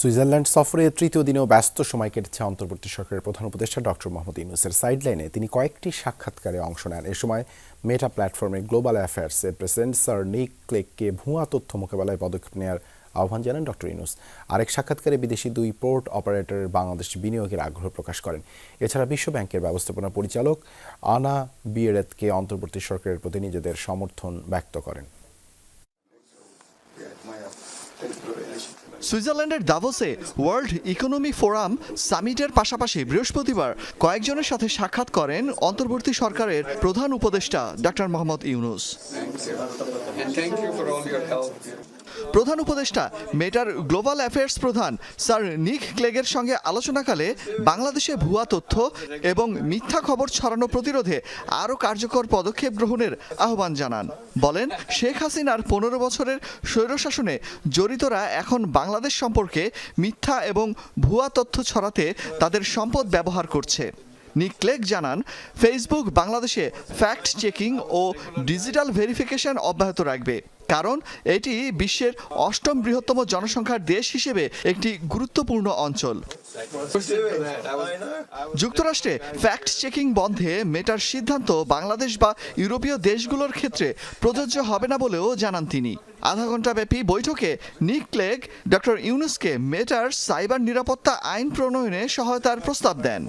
Switzerland সফরে তৃতীয় দিনেও ব্যস্ত সময় কেটেছে অন্তর্বর্তী সরকারের প্রধান উপদেষ্টা ডক্টর মোহাম্মদ ইউনুসের সাইডলাইনে তিনি কয়েকটি সাক্ষাৎকারে অংশ নেন। এ সময় মেটা প্ল্যাটফর্মে গ্লোবাল অ্যাফেয়ার্সের প্রেসিডেন্ট স্যার নিক ক্লেককে ভুয়া তথ্য মোকাবেলায় পদক্ষেপ নেওয়ার আহ্বান জানান ডক্টর ইউনুস। আরেক সাক্ষাৎকারে বিদেশি দুই পোর্ট অপারেটরের বাংলাদেশ বিনিয়োগের আগ্রহ প্রকাশ করেন। এছাড়া বিশ্ব ব্যাংকের ব্যবস্থাপনা পরিচালক আনা বিয়েরেতকে অন্তর্বর্তী সরকারের প্রতি নিজেদের সমর্থন ব্যক্ত করেন। সুইজারল্যান্ডের দাভোসে ওয়ার্ল্ড ইকোনমি ফোরাম সামিটের পাশাপাশি বৃহস্পতিবার কয়েকজনের সাথে সাক্ষাৎ করেন অন্তর্বর্তী সরকারের প্রধান উপদেষ্টা ডক্টর মোহাম্মদ ইউনুস। প্রধান উপদেষ্টা, মেটার গ্লোবাল অ্যাফেয়ার্স প্রধান স্যার নিক ক্লেগের সঙ্গে আলোচনাকালে বাংলাদেশে ভুয়া তথ্য এবং মিথ্যা খবর ছড়ানো প্রতিরোধে আরও কার্যকর পদক্ষেপ গ্রহণের আহ্বান জানান। বলেন, শেখ হাসিনার পনেরো বছরের স্বৈরশাসনে জড়িতরা এখন বাংলাদেশ সম্পর্কে মিথ্যা এবং ভুয়া তথ্য ছড়াতে তাদের সম্পদ ব্যবহার করছে। নিক ক্লেগ জানান, ফেসবুক বাংলাদেশে ফ্যাক্ট চেকিং ও ডিজিটাল ভেরিফিকেশন অব্যাহত রাখবে। কারণ এটি বিশ্বের অষ্টম বৃহত্তম জনসংখ্যার দেশ হিসেবে একটি গুরুত্বপূর্ণ অঞ্চল যুক্তরাষ্ট্রে ফ্যাক্ট চেকিং বন্ধে মেটার সিদ্ধান্ত বাংলাদেশ বা ইউরোপীয় দেশগুলোর ক্ষেত্রে প্রযোজ্য হবে না বলেও জানান তিনি আধা ঘণ্টা ব্যাপী বৈঠকে নিক ক্লেগ, ডক্টর ইউনুসকে মেটার সাইবার নিরাপত্তা আইন প্রণয়নে সহায়তার প্রস্তাব দেন.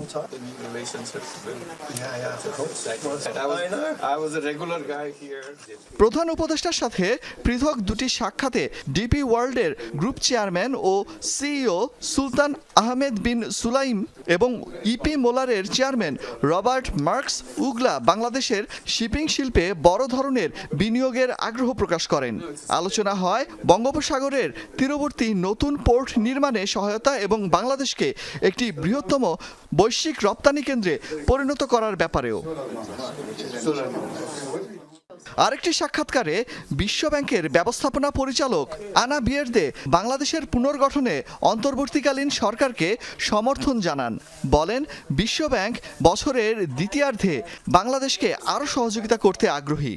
প্রধান উপদেষ্টার সাথে পৃথক দুটি সাক্ষাতে ডিপি ওয়ার্ল্ডের গ্রুপ চেয়ারম্যান ও CEO Sultan Ahmed bin Sulayem এবং ইপি মোলারের চেয়ারম্যান রবার্ট মার্কস উগলা বাংলাদেশের শিপিং শিল্পে বড় ধরনের বিনিয়োগের আগ্রহ প্রকাশ করেন। আলোচনা হয় বঙ্গোপসাগরের তীরবর্তী নতুন পোর্ট নির্মাণে সহায়তা এবং বাংলাদেশকে একটি বৃহত্তম বৈশ্বিক রপ্তানি কেন্দ্রে পরিণত করার ব্যাপারেও। আরেকটি সাক্ষাৎকারে বিশ্ব ব্যাংকের ব্যবস্থাপনা পরিচালক আনা বিয়ের্দে বাংলাদেশের পুনর্গঠনে অন্তর্বর্তীকালীন সরকারকে সমর্থন জানান। বলেন, বিশ্ব ব্যাংক বছরের দ্বিতীয়ার্ধে বাংলাদেশকে আরও সহযোগিতা করতে আগ্রহী।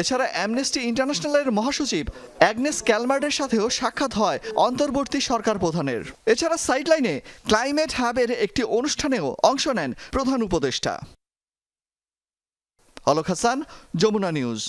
এছাড়া অ্যামনেস্টি ইন্টারন্যাশনালের মহাসচিব অ্যাগনেস ক্যালমার্ডের সাথেও সাক্ষাৎ হয় অন্তর্বর্তী সরকার প্রধানের। এছাড়া সাইডলাইনে ক্লাইমেট হাবের একটি অনুষ্ঠানেও অংশ নেন প্রধান উপদেষ্টা। অলক হাসান যমুনা নিউজ।